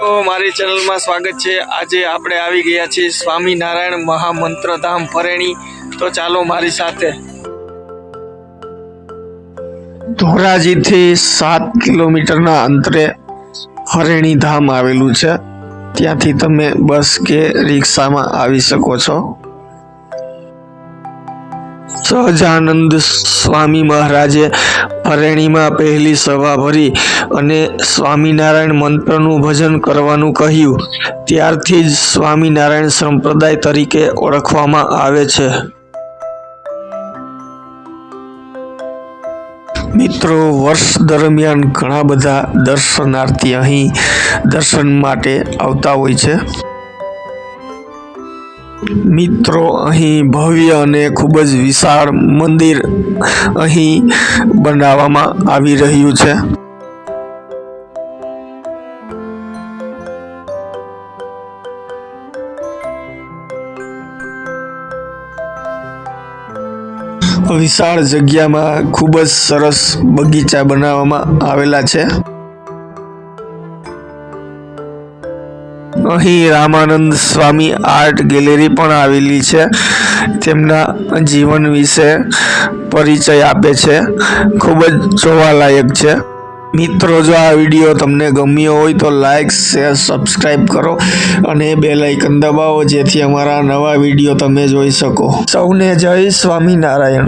તો મારી ચેનલમાં સ્વાગત છે. આજે આપણે આવી ગયા છીએ સ્વામિનારાયણ મહામંત્રધામ ફરેણી. તો ચાલો મારી સાથે. ધોરાજીથી સાત કિલોમીટરના અંતરે ફરેણી ધામ આવેલું છે. ત્યાંથી તમે બસ કે રિક્ષામાં આવી શકો છો. સહજાનંદ સ્વામી મહારાજે હરેણીમાં પહેલી સભા ભરી અને સ્વામિનારાયણ મંત્રનું ભજન કરવાનું કહ્યું. ત્યારથી જ સ્વામિનારાયણ સંપ્રદાય તરીકે ઓળખવામાં આવે છે. મિત્રો, વર્ષ દરમિયાન ઘણા બધા દર્શનાર્થી અહીં દર્શન માટે આવતા હોય છે. મિત્રો, અહીં ભવ્ય અને ખૂબ જ વિશાળ મંદિર અહીં બનાવવામાં આવી રહ્યું છે. વિશાળ જગ્યામાં ખૂબ જ સરસ બગીચા બનાવવામાં આવેલા છે. અહીં રામાનંદ સ્વામી આર્ટ ગેલેરી પણ આવેલી છે. તેમના જીવન વિશે પરિચય આપે છે. ખૂબ જ જોવાલાયક છે. મિત્રો, જો આ વીડિયો તમને ગમ્યો હોય તો લાઇક શેર સબસ્ક્રાઈબ કરો અને બે લાઇકન દબાવો જેથી અમારા નવા વીડિયો તમે જોઈ શકો. સૌને જય સ્વામિનારાયણ.